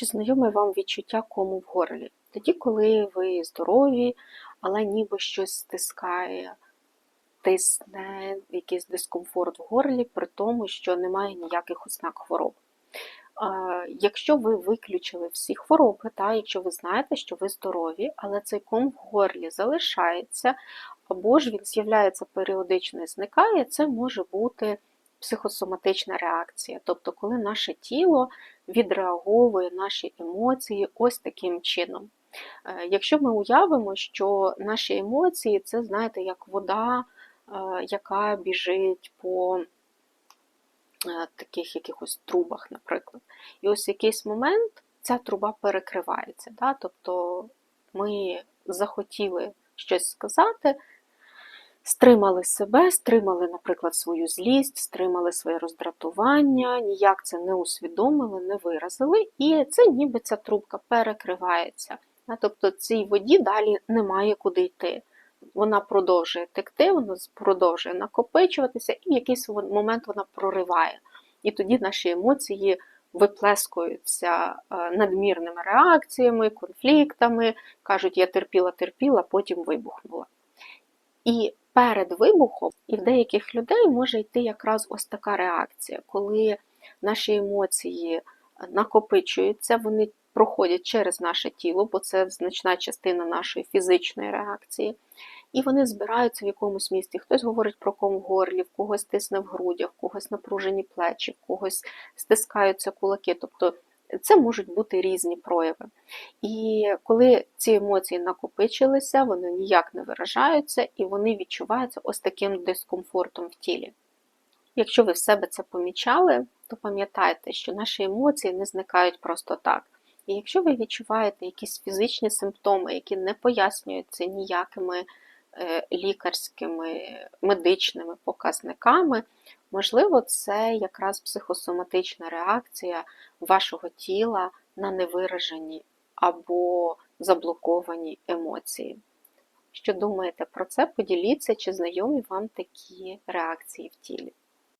Чи знайоме вам відчуття кому в горлі? Тоді, коли ви здорові, але ніби щось стискає, тисне, якийсь дискомфорт в горлі, при тому, що немає ніяких ознак хвороб. Якщо ви виключили всі хвороби, та, якщо ви знаєте, що ви здорові, але цей ком в горлі залишається, або ж він з'являється періодично і зникає, це може бути психосоматична реакція. Тобто, коли наше тіло відреаговує наші емоції ось таким чином. Е, Якщо ми уявимо, що наші емоції це, знаєте, як вода, е, яка біжить по е, таких якихось трубах, наприклад. І ось в якийсь момент ця труба перекривається. Да? Тобто ми захотіли щось сказати, стримали себе, стримали, наприклад, свою злість, стримали своє роздратування, ніяк це не усвідомили, не виразили, і це ніби ця трубка перекривається. Тобто цій воді далі немає куди йти. Вона продовжує текти, вона продовжує накопичуватися, і в якийсь момент вона прориває. І тоді наші емоції виплескуються е, надмірними реакціями, конфліктами, кажуть, я терпіла, терпіла, потім вибухнула. І перед вибухом і в деяких людей може йти якраз ось така реакція, коли наші емоції накопичуються, вони проходять через наше тіло, бо це значна частина нашої фізичної реакції. І вони збираються в якомусь місці. Хтось говорить про ком в горлі, в когось тисне в грудях, в когось напружені плечі, в когось стискаються кулаки. Тобто це можуть бути різні прояви. І коли ці емоції накопичилися, вони ніяк не виражаються і вони відчуваються ось таким дискомфортом в тілі. Якщо ви в себе це помічали, то пам'ятайте, що наші емоції не зникають просто так. І якщо ви відчуваєте якісь фізичні симптоми, які не пояснюються ніякими е, лікарськими, медичними показниками, можливо, це якраз психосоматична реакція вашого тіла на невиражені або заблоковані емоції. Що думаєте про це? Поділіться, чи знайомі вам такі реакції в тілі.